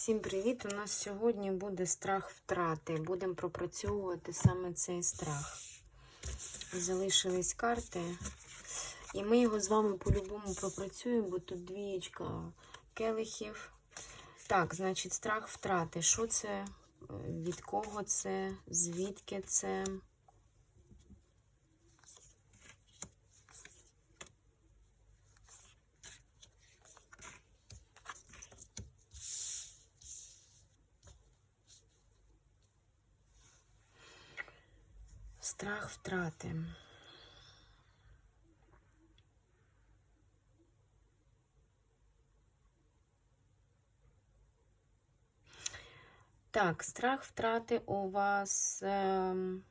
Всім привіт! У нас сьогодні буде страх втрати. Будемо пропрацьовувати саме цей страх. Залишились карти. І ми його з вами по-любому пропрацюємо, бо тут двієчка келихів. Так, значить, страх втрати. Що це? Від кого це? Звідки це? Страх втрати. Так, страх втрати у вас. ем,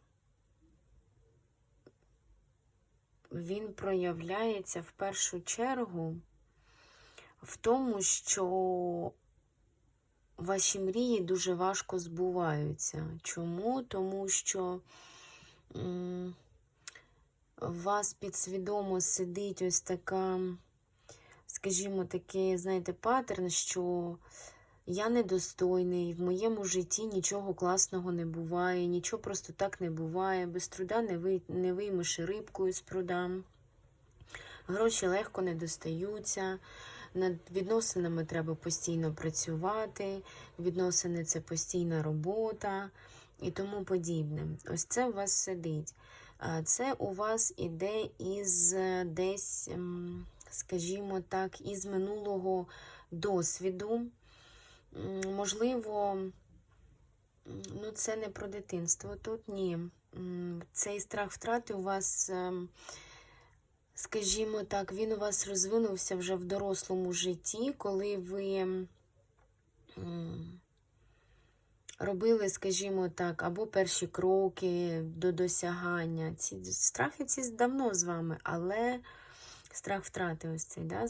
Він проявляється в першу чергу в тому, що ваші мрії дуже важко збуваються. Чому? Тому що у вас підсвідомо сидить ось така, скажімо, такий, знаєте, паттерн, що я недостойний, в моєму житті нічого класного не буває, нічого просто так не буває, без труда не, ви, не виймеш рибкою з пруда. Гроші легко не достаються, над відносинами треба постійно працювати, відносини це постійна робота і тому подібне. Ось це у вас сидить. Це у вас іде із е, десь, скажімо так, із минулого досвіду. Можливо, ну це не про дитинство. Тут ні. Цей страх втрати у вас, ем, скажімо так, він у вас розвинувся вже в дорослому житті, коли ви робили, скажімо так, або перші кроки до досягання. Ці страхи ці давно з вами, але страх втрати ось цей, да?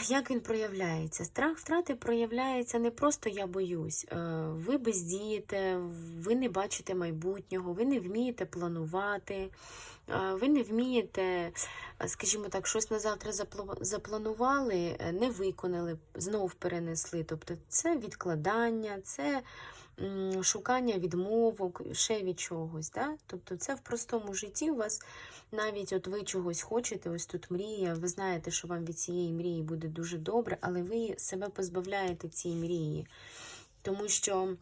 З- як він проявляється? Страх втрати проявляється не просто я боюсь. Е, Ви бездієте, ви не бачите майбутнього, ви не вмієте планувати, е, ви не вмієте, е, скажімо так, щось на завтра запла- запланували, не виконали, знов перенесли. Тобто це відкладання, це шукання відмовок, ще від чогось. Да? Тобто це в простому житті у вас навіть от ви чогось хочете, ось тут мрія, ви знаєте, що вам від цієї мрії буде дуже добре, але ви себе позбавляєте цієї мрії. Тому що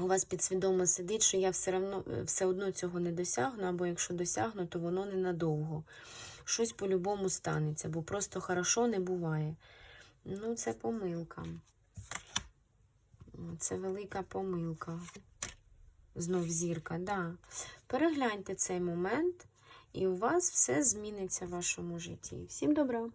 у вас підсвідомо сидить, що я все одно, все одно цього не досягну, або якщо досягну, то воно ненадовго. Щось по-любому станеться, бо просто хорошо не буває. Ну, це помилка. Це велика помилка. Знов зірка, да. Перегляньте цей момент, і у вас все зміниться в вашому житті. Всім добра!